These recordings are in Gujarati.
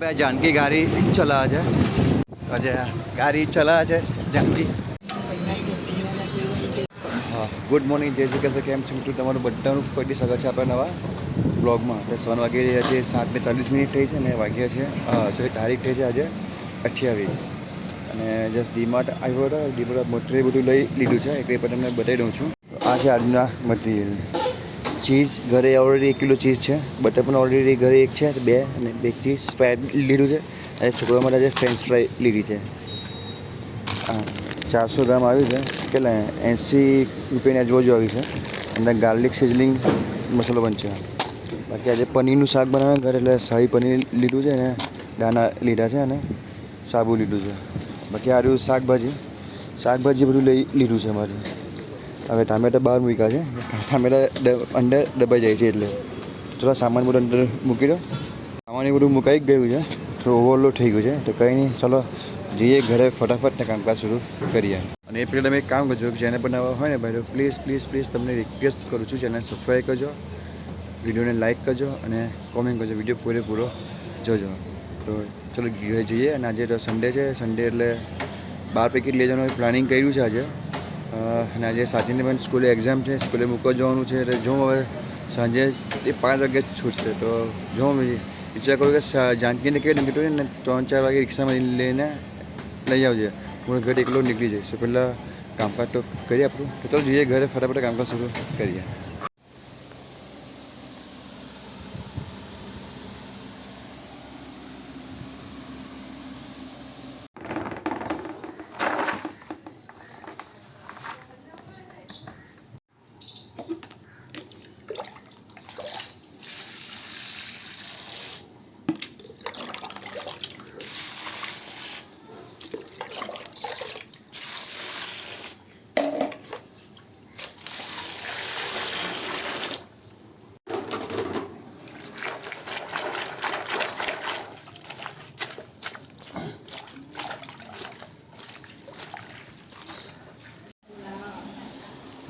બે જાનકી ગાડી ચલાવે છે. આજે ગાડી ચલાવે છે જાનકી. હા ગુડ મોર્નિંગ જય શ્રી કૃષ્ણ. કેમ છું તું તમારું બધાનું ફરી સ્વાગત છે આપણા નવા બ્લોગમાં આપણે સવાન વાગી રહ્યા છે સાત ને ચાલીસ મિનિટ થઈ છે ને વાગ્યા છે સોરી તારીખ થઈ છે આજે અઠ્યાવીસ. અને જસ્ટ ડીમાર્ટ આવ્યો હતો ડીમાર્ટ મટીરિયલ બધું લઈ લીધું છે. એટલે પણ તમને બતાવી દઉં છું. આ છે આજના મટીરિયલ ચીઝ ઘરે ઓલરેડી એક કિલો ચીઝ છે બટર પણ ઓલરેડી ઘરે એક છે, બે અને બે ચીઝ સ્પ્રાઇટ લીધું છે. અને છોકરા માટે ફ્રેન્ચ ફ્રાય લીધી છે. હા ચારસો ગ્રામ આવ્યું છે. કેટલા? એંસી રૂપિયાની આજુબાજુ આવી છે. અંદર ગાર્લિક સિઝલિંગ મસાલો પણ છે. બાકી આજે પનીરનું શાક બનાવે ઘરે, એટલે શાહી પનીર લીધું છે અને દાણા લીધા છે અને સાબુ લીધું છે. બાકી આ રહ્યું શાકભાજી. શાકભાજી બધું લઈ લીધું છે અમારે. હવે ટામેટા બહાર મૂક્યા છે. ટામેટા અંદર દબાઈ જાય છે એટલે. થોડા સામાન બધું અંદર મૂકી દો. સામાન એ બધું મુકાઈ ગયું છે. થોડું ઓવરલોડ થઈ ગયું છે. તો કંઈ નહીં, ચલો જઈએ ઘરે ફટાફટ ને કામકાજ શરૂ કરીએ. અને એ પહેલાં તમે એક કામ કરજો, જેને પર નવા હોય ને ભાઈ પ્લીઝ પ્લીઝ પ્લીઝ તમને રિક્વેસ્ટ કરું છું ચેનલ સબસ્ક્રાઈબ કરજો, વિડીયોને લાઇક કરજો અને કોમેન્ટ કરજો. વીડિયો પૂરેપૂરો જોજો. તો ચલો ઘરે જઈએ અને આજે તો સન્ડે છે. સન્ડે એટલે બાર પેકેટ લઈ જવાનું પ્લાનિંગ કર્યું છે આજે. અને આજે સાચીને પણ સ્કૂલે એક્ઝામ છે, સ્કૂલે મૂકવા જવાનું છે, એટલે જો હવે સાંજે એ પાંચ વાગે છૂટશે. તો જો વિચાર કરું કે જાનકીને કહી દઉં ને ત્રણ ચાર વાગે રિક્ષામાં લઈને લઈ આવજે. હું ઘરે એકલો નીકળી જઈશ. પહેલાં કામકાજ તો કરીએ આપણું. તો જઈએ ઘરે, ફટાફટ કામકાજ શરૂ કરીએ.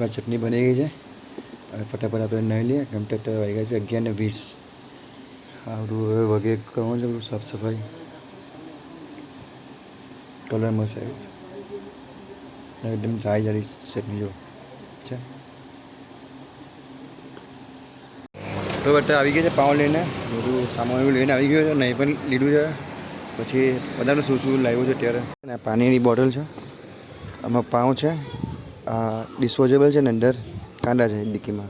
હવે ચટણી બની ગઈ છે. હવે ફટાફટ આપણે નહીં લઈએ. કેમ કે અત્યારે વાગ્યા છે અગિયાર ને વીસ. આવડું હવે વગે કરવું છે સાફ સફાઈ. કલર મસ્ત આવ્યો છે. એકદમ જાળી જાળી ચટણી જો. છે. તો બટા આવી ગયા છે પાઉં લઈને. બધું સામાન એવું લઈને આવી ગયો છે. નહીં પણ લીધું છે. પછી બધાનું શું શું લાવ્યું છે ત્યારે પાણીની બોટલ છે. આમાં પાઉં છે. આ ડિસ્પોઝેબલ છે ને અંદર કાંડા છે ડિક્કીમાં.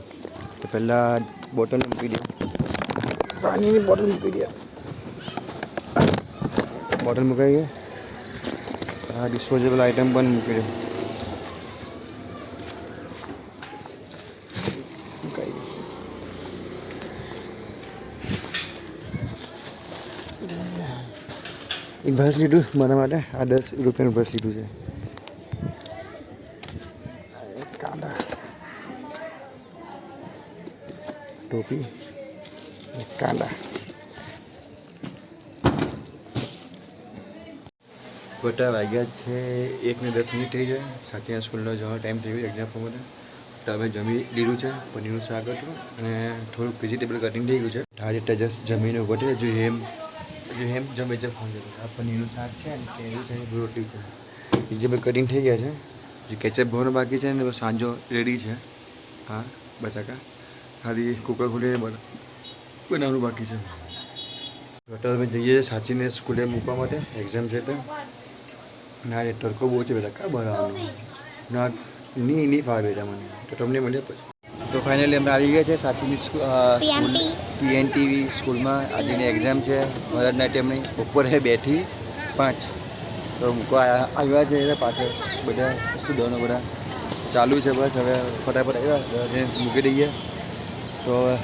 તો પહેલાં બોટલ મૂકી દે. પાણીની બોટલ મૂકી દે. બોટલ મૂકાઈ ગઈ. આ ડિસ્પોઝેબલ આઇટમ પણ મૂકી દે. એક ભસ લીધું મારા માટે. આ દસ રૂપિયાનું ભસ લીધું છે. ટોપી કાંદા ખોટા વાગ્યા છે એક ને દસ મિનિટ થઈ જાય. સાચીના સ્કૂલનો જવાનો ટાઈમ થઈ ગયો એક્ઝામ પ્રમાણે તો હવે જમી લીધું છે, પનીરનું શાક હતું અને થોડુંક વેજીટેબલ કટિંગ થઈ ગયું છે. ઢાળી જસ્ટ જમીને ઊભો થયો, હજુ હેમ હજુ હેમ જમે છે ફોન આ પનીરનું શાક છે અને કેળું છે રોટી છે. વેજીટેબલ કટિંગ થઈ ગયા છે. જે કેચઅપ ભરવાનું બાકી છે ને સાંજો રેડી છે. હા, બટાકા. ખાલી કુકર ખોલીને બન- બનાવવાનું બાકી છે. અત્યારે અમે જઈએ છીએ સાચીને સ્કૂલે મૂકવા માટે એક્ઝામ છે તો. ના એ તડકો બહુ છે બેટા કાં બનાવવાનું? ના નહીં નહીં ફાવે બેટા મને. તો તમને મળીએ પછી. તો ફાઇનલી અમે આવી ગયા છે સાચીની સ્કૂલ પીએનટીવી સ્કૂલમાં. આજની એક્ઝામ છે. ભરતનાટ્યમની બપોરે બેઠી. પાંચ. તો મૂકવા આવ્યા છે એટલે પાછળ. બધા સ્ટુડન્ટો બધા. ચાલુ છે બસ હવે ફટાફટ આવ્યા. મૂકી દઈએ. તો હવે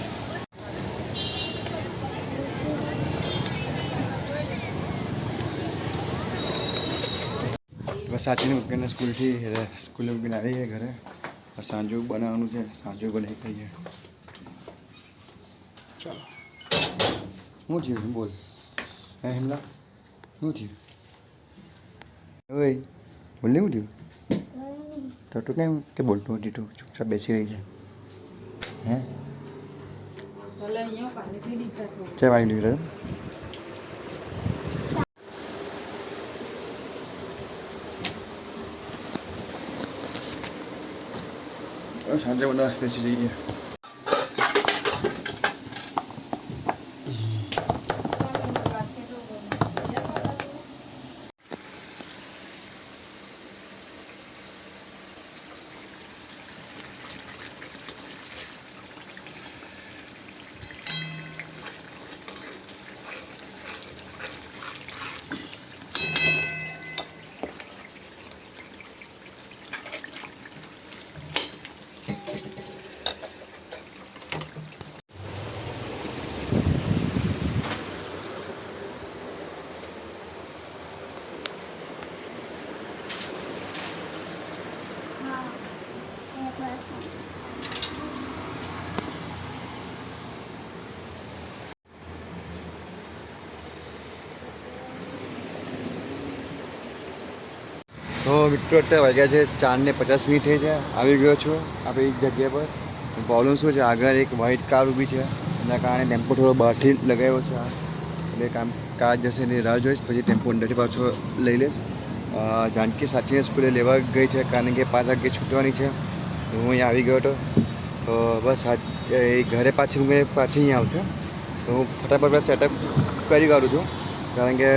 બસ સાચીને મૂકીને સ્કૂલથી એટલે સ્કૂલે મૂકીને આવી ગયા ઘરે. સાંજુ બનાવવાનું છે સાંજુ બનાવી ખાઈએ ચાલો. શું થયું બોલ. હે હિમલા? શું થયું ઓય બોલને શું થયું તો તું કેમ કે બોલતું નથી તું ચૂપચાપ બેસી રહી છે? હે? क्या पानी पी रहे 어, 잔재구나, 며칠이. તો મિત્રો, અત્યારે વાગ્યા છે ચાર ને પચાસ મિનિટ થઈ છે. આવી ગયો છું આપણી જગ્યા પર. પ્રોબ્લેમ શું છે? આગળ એક વ્હાઇટ કાર ઊભી છે. એના કારણે ટેમ્પો થોડો બહારથી લગાવ્યો છે. એટલે કામ કાર જશે એની રાહ જોઈશ. પછી ટેમ્પો અંદરથી પાછો લઈ લઈશ. જાનકી સાચીને સ્કૂલે લેવા ગઈ છે કારણ કે પાંચ વાગે છૂટવાની છે. હું અહીંયા આવી ગયો હતો. તો બસ એ ઘરે પાછી હું પાછી અહીંયા આવશે. તો હું ફટાફટ સેટઅપ કરી કાઢું છું. કારણ કે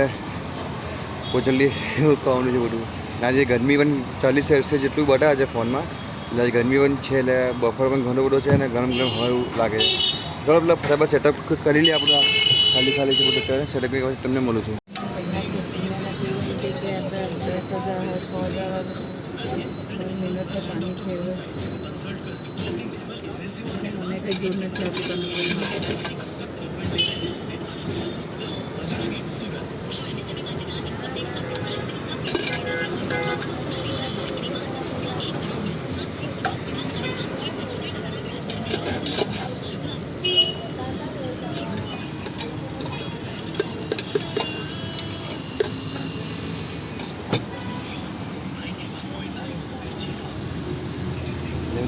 બહુ જલ્દી કરવાનું છે બધું. આજે ગરમી પણ ચાલીસ સેલ્સિયસ જેટલું બતાવે છે ફોનમાં, એટલે ગરમી પણ છે એટલે બફર પણ ઘણો બધો છે અને ગરમ ગરમ હોય એવું લાગે છે. ચલો, પેલા ફટાફટ સેટઅપ કરી લઈએ આપણે ખાલી ખાલી છે બધું સેટઅપ તમને મળું છું. પહેલાં ખેતીના કેવું કે કે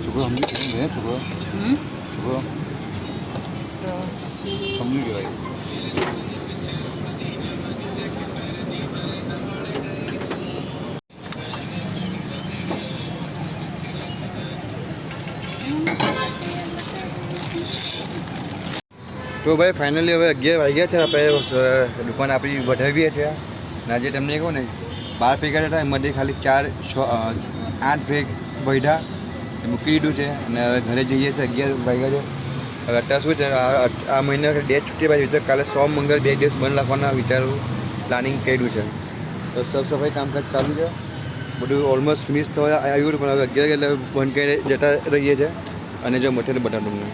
પાણી ફેરવે મને કંઈ જોર નથી આવતું તમે છોકરો સમજી ગયો ને છોકરો હમ છોકરો તો ભાઈ ફાઇનલી હવે અગિયાર વાગ્યા છે આપણે દુકાન આપણી વધાવીએ છીએ. અને આજે તમને કહું ને બાર ભેગા હતા એમાંથી ખાલી ચાર છ આઠ ભેગ વૈઢા. એ મૂકી દીધું છે. અને હવે ઘરે જઈએ છીએ અગિયાર વાગ્યા છે. હવે અત્યારે શું છે? આ મહિના ડેટ છૂટી પાછી છે. કાલે સોમ, મંગળ બે દિવસ બંધ રાખવાના વિચારું પ્લાનિંગ કર્યું છે. તો સાફ સફાઈ કામકાજ ચાલુ છે. બધું ઓલમોસ્ટ ફિનિશ થવા આવ્યું પણ હવે અગિયાર એટલે બંધ કરીને જતા રહીએ છીએ. અને જો બતાવું તમને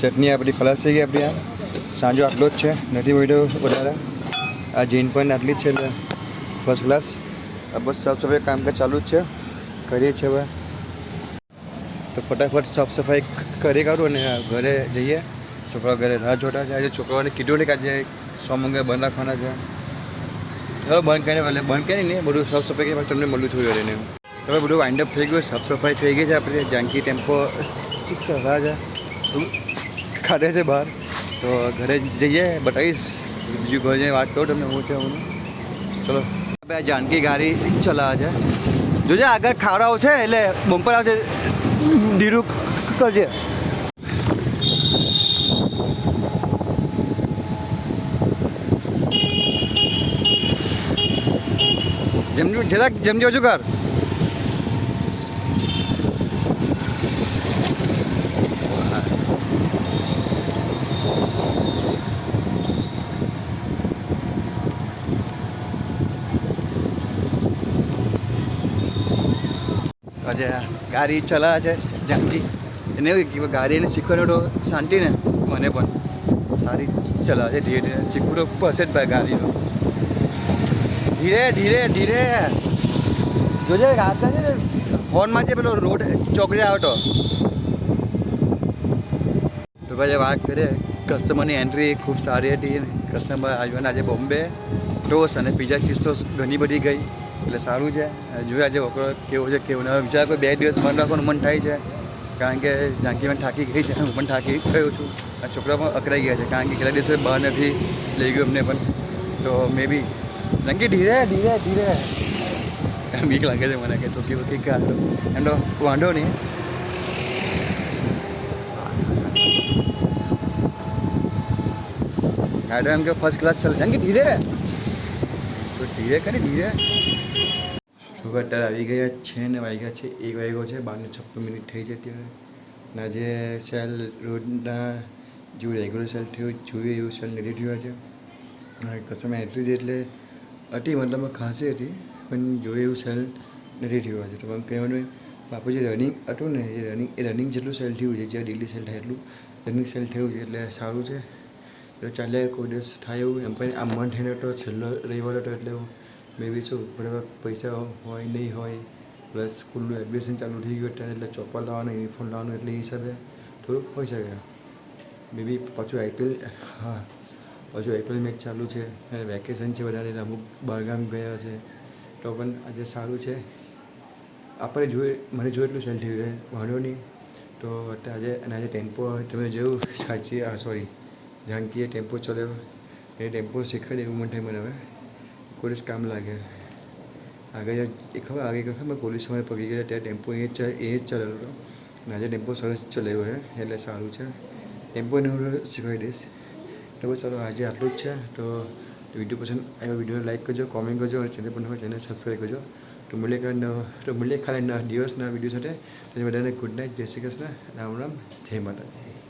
ચટણી આપણી ખલાસ થઈ ગઈ આપણી આ. સાંજો આટલો જ છે. નથી વધ્યો વધારે. આ જીન પણ આટલી જ છે, એટલે ફર્સ્ટ ક્લાસ બસ સાફ સફાઈ કામકાજ ચાલુ જ છે. કરીએ છીએ હવે. તો ફટાફટ સાફ સફાઈ કરી કાઢું અને ઘરે જઈએ. છોકરાઓ ઘરે રાહ જોતા છે. આજે છોકરાઓને કીધું ને કે આજે મંગાઈ બંધ રાખવાના છે. ચાલો, બંધ કરીને એટલે બંધ કરીને નહીં બધું સાફ સફાઈ કરી, તમને મળું છું જોઈને હવે બધું વાઇન્ડ અપ થઈ ગયું. સાફ સફાઈ થઈ ગઈ છે આપણે. જાનકી ટેમ્પો રાહ છે. કાઢે છે બહાર? તો ઘરે જઈએ, બતાવીશ. બીજું ઘરે જઈને વાત કરું તમને, હું છે, હું ચલો. આ જાનકી ગાડી ચલાવે છે. જોજે, આગળ ખાવડાવ છે, એટલે બમ્પર આવશે. ધીરું કરજે. જમજો જરાક જમજો હજુ કર આજે ગાડી ચલાવે છે જાનજી એને એવું કે ગાડી એને શીખવાનો તો શાંતિને. મને પણ સારી ચલાવે છે, ધીરે ધીરે શીખવું તો પડશે જ ભાઈ ગાડીનો. ધીરે ધીરે ધીરે. જોજે ગાતા છે ને હોર્નમાં છે પેલો રોડ ચોકડી આવતો. તો ભાઈ વાત કરીએ કસ્ટમરની એન્ટ્રી ખૂબ સારી હતી. કસ્ટમર આજવાના આજે બોમ્બે ટોસ અને પીઝા ચીઝ તો ઘણી બધી ગઈ. એટલે સારું છે. જોયા છે વકરો કેવો છે, કેવું હવે વિચાર કોઈ બે દિવસ મન રાખવાનું મન થાય છે. કારણ કે જાનકી પણ થાકી ગઈ છે. હું પણ થાકી ગયો છું. આ છોકરા પણ અકરાઈ ગયા છે. કારણ કે કેટલા દિવસે બહાર નથી લઈ ગયો અમને પણ. તો મે બી જાનકી ધીરે ધીરે ધીરે. બીક લાગે છે મને કે ચોકી વકી કા એમ તો વાંધો નહીં. ગાડી એમ કે ફર્સ્ટ ક્લાસ ચાલે. જાનકી ધીરે. તો ધીરે કરી, ધીરે. હવે અત્યારે આવી ગયા છે ને વાગ્યા છે, એક વાગ્યો છે, બારને છપ્પન મિનિટ થઈ છે અત્યારે ના આજે સેલ રોડના જેવું રેગ્યુલર સેલ થયું, જોઈએ એવું સેલ નથી થયું છે કસ્ટમર એન્ટ્રી છે એટલે હતી, મતલબ ખાંસી હતી, પણ જોઈએ એવું સેલ નથી થયું છે તો કહેવાનું બાપુ, જે રનિંગ હતું ને, એ રનિંગ એ રનિંગ જેટલું સેલ થયું છે જે ડેલી સેલ થાય એટલું રનિંગ સેલ થયું છે, એટલે સારું છે. ચાલે કોઈ દિવસ થાય એવું, એમ પણ આ મન થઈને તો છેલ્લો રવિવાર હતો એટલે મે બી શું બરાબર? પૈસા હોય, નહીં હોય, પ્લસ સ્કૂલનું એડમિશન ચાલુ થઈ ગયું એટલે ચોપર લાવવાનું, યુનિફોર્મ લાવવાનું, એટલે એ હિસાબે થોડુંક હોઈ શકે. મે બી પાછું આઈપીએલ હા, પાછું આઈપીએલ મેચ ચાલુ છે વેકેશન છે વધારે અમુક બહારગામ ગયા છે. તો પણ આજે સારું છે. આપણે જોઈએ મને જોયું એટલું સેલ થયું છે વાંધો નહીં. તો અત્યારે આજે, અને આજે ટેમ્પો, તમે જોયું, સાચી સોરી જાનકીએ ટેમ્પો ચલાવ્યો. એ ટેમ્પો શીખવાડે એવું મને થાય મને હવે. પોલીસ કામ લાગે. આગળ એ ખબર આગળ ખબર પોલીસ સમય પકડી ગયા ત્યાં ટેમ્પો એ જ એ જ ચલાવેલો હતો. અને આજે ટેમ્પો સરસ ચલાવ્યો છે, એટલે સારું છે. ટેમ્પોને હું શીખવાડી દઈશ. તો બસ ચાલો આજે આટલું જ છે, તો વીડિયો પસંદ આવ્યો વીડિયો લાઈક કરજો કોમેન્ટ કરજો, અને ચેનલ પર ચેનલ સબસ્ક્રાઈબ કરજો. તો મળીએ તો મળીએ ખાલી દિવસના વીડિયો સાથે. તો બધાને ગુડ નાઇટ જય શ્રી કૃષ્ણ, રામ રામ, જય માતાજી.